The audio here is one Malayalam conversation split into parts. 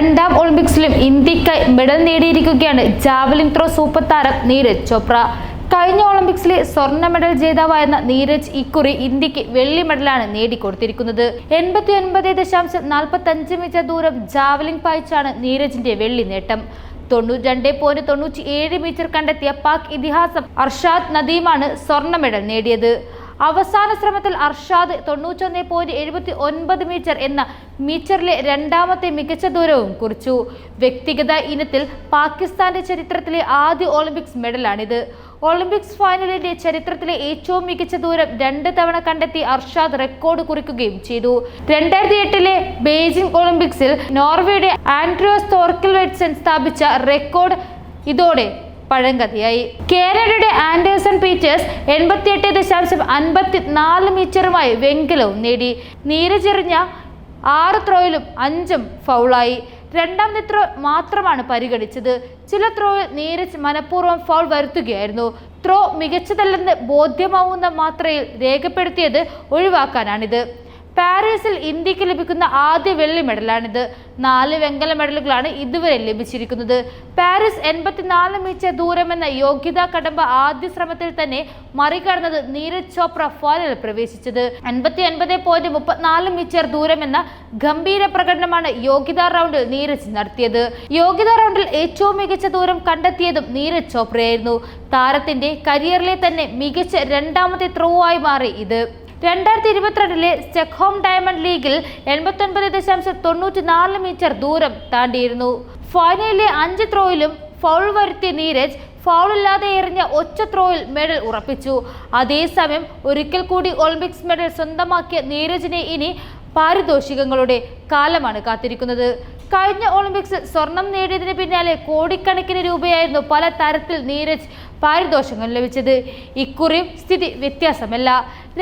രണ്ടാം ഒളിമ്പിക്സിലും ഇന്ത്യക്കായി മെഡൽ നേടിയിരിക്കുകയാണ്. ജാവലിൻ ത്രോ സൂപ്പർ താരം നീരജ് ചോപ്ര. കഴിഞ്ഞ ഒളിമ്പിക്സിലെ സ്വർണ മെഡൽ ജേതാവായിരുന്ന നീരജ് ഇക്കുറി ഇന്ത്യയ്ക്ക് വെള്ളി മെഡലാണ് നേടിക്കൊടുത്തിരിക്കുന്നത്. എൺപത്തി ഒൻപത് ദശാംശം നാൽപ്പത്തി അഞ്ച് മീറ്റർ ദൂരം ജാവലിൻ പായിച്ചാണ് നീരജിന്റെ വെള്ളി നേട്ടം. തൊണ്ണൂറ്റി രണ്ട് പോയിന്റ് തൊണ്ണൂറ്റി ഏഴ് മീറ്റർ കണ്ടെത്തിയ പാക് ഇതിഹാസം അർഷാദ് നദീമാണ് സ്വർണ മെഡൽ നേടിയത്. അവസാന ശ്രമത്തിൽ അർഷാദ് തൊണ്ണൂറ്റൊന്ന് പോയിന്റ് എഴുപത്തി ഒൻപത് മീറ്റർ എന്ന മീറ്ററിലെ രണ്ടാമത്തെ മികച്ച ദൂരവും കുറിച്ചു. വ്യക്തിഗത ഇനത്തിൽ പാകിസ്ഥാന്റെ ചരിത്രത്തിലെ ആദ്യ ഒളിമ്പിക്സ് മെഡലാണിത്. ഒളിമ്പിക്സ് ഫൈനലിന്റെ ചരിത്രത്തിലെ ഏറ്റവും മികച്ച ദൂരം രണ്ട് തവണ കണ്ടെത്തി അർഷാദ് റെക്കോർഡ് കുറിക്കുകയും ചെയ്തു. രണ്ടായിരത്തി എട്ടിലെ ബെയ്ജിംഗ് ഒളിമ്പിക്സിൽ നോർവേയുടെ ആൻഡ്രോസ് തോർക്കിൽവെറ്റ്സൺ സ്ഥാപിച്ച റെക്കോർഡ് ഇതോടെ പഴങ്കഥയായി. കാനഡയുടെ ആൻഡേഴ്സൺ പീറ്റേഴ്സ് എൺപത്തിയെട്ട് ദശാംശം അൻപത്തി നാല് മീറ്ററുമായി വെങ്കലവും നേടി. നീരജെറിഞ്ഞ ആറ് ത്രോയിലും അഞ്ചും ഫൗളായി. രണ്ടാം ത്രോ മാത്രമാണ് പരിഗണിച്ചത്. ചില ത്രോയിൽ നീരജ് മനഃപൂർവം ഫൗൾ വരുത്തുകയായിരുന്നു. ത്രോ മികച്ചതല്ലെന്ന് ബോധ്യമാവുന്ന മാത്രയിൽ രേഖപ്പെടുത്തിയത് ഒഴിവാക്കാനാണിത്. പാരീസിൽ ഇന്ത്യയ്ക്ക് ലഭിക്കുന്ന ആദ്യ വെള്ളി മെഡലാണിത്. നാല് വെങ്കല മെഡലുകളാണ് ഇതുവരെ ലഭിച്ചിരിക്കുന്നത്. പാരീസ് എൺപത്തിനാല് മീറ്റർ ദൂരമെന്ന യോഗ്യതാ കടമ്പ ആദ്യ ശ്രമത്തിൽ തന്നെ മറികടന്നത് നീരജ് ചോപ്ര ഫൈനലിൽ പ്രവേശിച്ചത്. എൺപത്തി ഒൻപത് പോയിന്റ് മുപ്പത്തിനാല് മീറ്റർ ദൂരമെന്ന ഗംഭീര പ്രകടനമാണ് യോഗ്യതാ റൗണ്ടിൽ നീരജ് നടത്തിയത്. യോഗ്യതാ റൗണ്ടിൽ ഏറ്റവും മികച്ച ദൂരം കണ്ടെത്തിയതും നീരജ് ചോപ്രയായിരുന്നു. താരത്തിന്റെ കരിയറിലെ തന്നെ മികച്ച രണ്ടാമത്തെ ത്രോ ആയി മാറി ഇത്. രണ്ടായിരത്തി ഇരുപത്തിരണ്ടിലെ സ്റ്റെക്ഹോം ഡയമണ്ട് ലീഗിൽ എൺപത്തൊൻപത് ദശാംശം തൊണ്ണൂറ്റി നാല് മീറ്റർ ദൂരം താണ്ടിയിരുന്നു. ഫൈനലിലെ അഞ്ച് ത്രോയിലും ഫൗൾ വരുത്തിയ നീരജ് ഫൗളില്ലാതെ എറിഞ്ഞ ഒച്ച ത്രോയിൽ മെഡൽ ഉറപ്പിച്ചു. അതേസമയം ഒരിക്കൽ കൂടി ഒളിമ്പിക്സ് മെഡൽ സ്വന്തമാക്കിയ നീരജിനെ ഇനി പാരിതോഷികങ്ങളുടെ കാലമാണ് കാത്തിരിക്കുന്നത്. കഴിഞ്ഞ ഒളിമ്പിക്സ് സ്വർണം നേടിയതിന് പിന്നാലെ കോടിക്കണക്കിന് രൂപയായിരുന്നു പല തരത്തിൽ നീരജ് പാരിതോഷികം ലഭിച്ചത്. ഇക്കുറിയും സ്ഥിതി വ്യത്യാസമല്ല.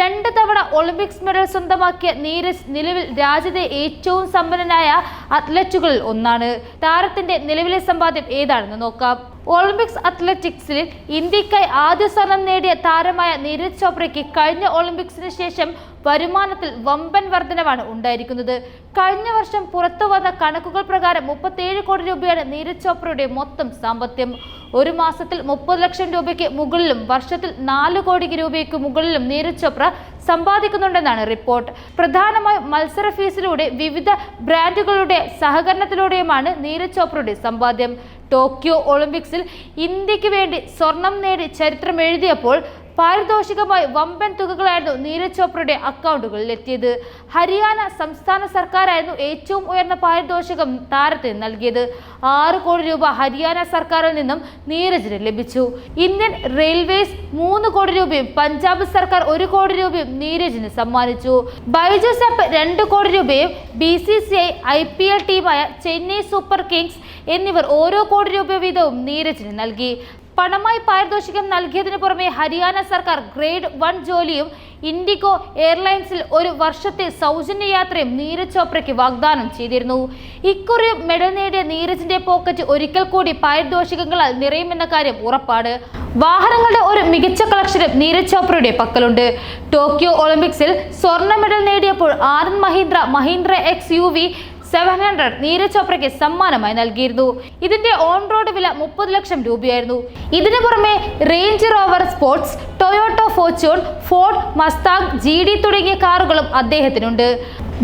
രണ്ട് തവണ ഒളിമ്പിക്സ് മെഡൽ സ്വന്തമാക്കിയ നീരജ് നിലവിൽ രാജ്യത്തെ ഏറ്റവും സമ്പന്നനായ അത്ലറ്റുകളിൽ ഒന്നാണ്. താരത്തിന്റെ നിലവിലെ സമ്പാദ്യം ഏതാണെന്ന് നോക്കാം. ഒളിമ്പിക്സ് അത്ലറ്റിക്സിൽ ഇന്ത്യക്കായി ആദ്യ സ്വർണം നേടിയ താരമായ നീരജ് ചോപ്രയ്ക്ക് കഴിഞ്ഞ ഒളിമ്പിക്സിന് ശേഷം വരുമാനത്തിൽ വമ്പൻ വർധനവാണ് ഉണ്ടായിരിക്കുന്നത്. കഴിഞ്ഞ വർഷം പുറത്തു വന്ന കണക്കുകൾ പ്രകാരം മുപ്പത്തേഴ് കോടി രൂപയാണ് നീരജ് ചോപ്രയുടെ മൊത്തം സാമ്പത്തികം ഒരു മാസത്തിൽ മുപ്പത് ലക്ഷം രൂപയ്ക്ക് മുകളിലും വർഷത്തിൽ നാല് കോടി രൂപയ്ക്ക് മുകളിലും നീരജ് ചോപ്ര സമ്പാദിക്കുന്നുണ്ടെന്നാണ് റിപ്പോർട്ട്. പ്രധാനമായും മത്സര ഫീസിലൂടെ വിവിധ ബ്രാൻഡുകളുടെ സഹകരണത്തിലൂടെയുമാണ് നീരജ് ചോപ്രയുടെ സമ്പാദ്യം. ടോക്കിയോ ഒളിമ്പിക്സിൽ ഇന്ത്യയ്ക്ക് വേണ്ടി സ്വർണം നേടി ചരിത്രം എഴുതിയപ്പോൾ പാരിതോഷികമായി വമ്പൻ തുകകളായിരുന്നു നീരജ് ചോപ്രയുടെ അക്കൗണ്ടുകളിൽ എത്തിയത്. ഹരിയാന സംസ്ഥാന സർക്കാരായിരുന്നു ഏറ്റവും ഉയർന്ന പാരിതോഷികം താരത്തിന് നൽകിയത്. ആറ് കോടി രൂപ ഹരിയാന സർക്കാരിൽ നിന്നും നീരജിന് ലഭിച്ചു. ഇന്ത്യൻ റെയിൽവേസ് മൂന്ന് കോടി രൂപയും പഞ്ചാബ് സർക്കാർ ഒരു കോടി രൂപയും നീരജിന് സമ്മാനിച്ചു. ബൈജൂസ് ആപ്പ് രണ്ട് കോടി രൂപയും B C C I I P L ടീമായ ചെന്നൈ സൂപ്പർ കിങ്സ് എന്നിവർ ഓരോ കോടി രൂപ വീതവും നീരജിന് നൽകി. പണമായി പാരിതോഷികം നൽകിയതിനു പുറമെ ഹരിയാന സർക്കാർ ഗ്രേഡ് വൺ ജോലിയും ഇൻഡിഗോ എയർലൈൻസിൽ ഒരു വർഷത്തെ സൗജന്യ യാത്രയും നീരജ് ചോപ്രയ്ക്ക് വാഗ്ദാനം ചെയ്തിരുന്നു. ഇക്കുറി മെഡൽ നേടിയ നീരജിന്റെ പോക്കറ്റ് ഒരിക്കൽ കൂടി പാരിതോഷികങ്ങളാൽ നിറയുമെന്ന കാര്യം ഉറപ്പാണ്. വാഹനങ്ങളുടെ ഒരു മികച്ച കളക്ഷനും നീരജ് ചോപ്രയുടെ പക്കലുണ്ട്. ടോക്കിയോ ഒളിമ്പിക്സിൽ സ്വർണ മെഡൽ നേടിയപ്പോൾ Anand Mahindra Mahindra X U seven hundred Neeraj ചോപ്രയ്ക്ക് സമ്മാനമായി നൽകിയിരുന്നു. ഇതിന്റെ ഓൺ റോഡ് വില മുപ്പത് ലക്ഷം രൂപയായിരുന്നു. ഇതിനു പുറമെ Range Rover sports Toyota Fortune Ford Mustang G D തുടങ്ങിയ കാറുകളും അദ്ദേഹത്തിനുണ്ട്.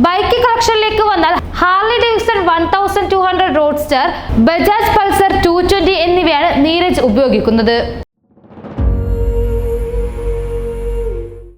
ബൈക്ക് കളക്ഷനിലേക്ക് വന്നാൽ Harley Davidson one thousand two hundred roadster Bajaj Pulsar two twenty എന്നിവയാണ് നീരജ് ഉപയോഗിക്കുന്നത്.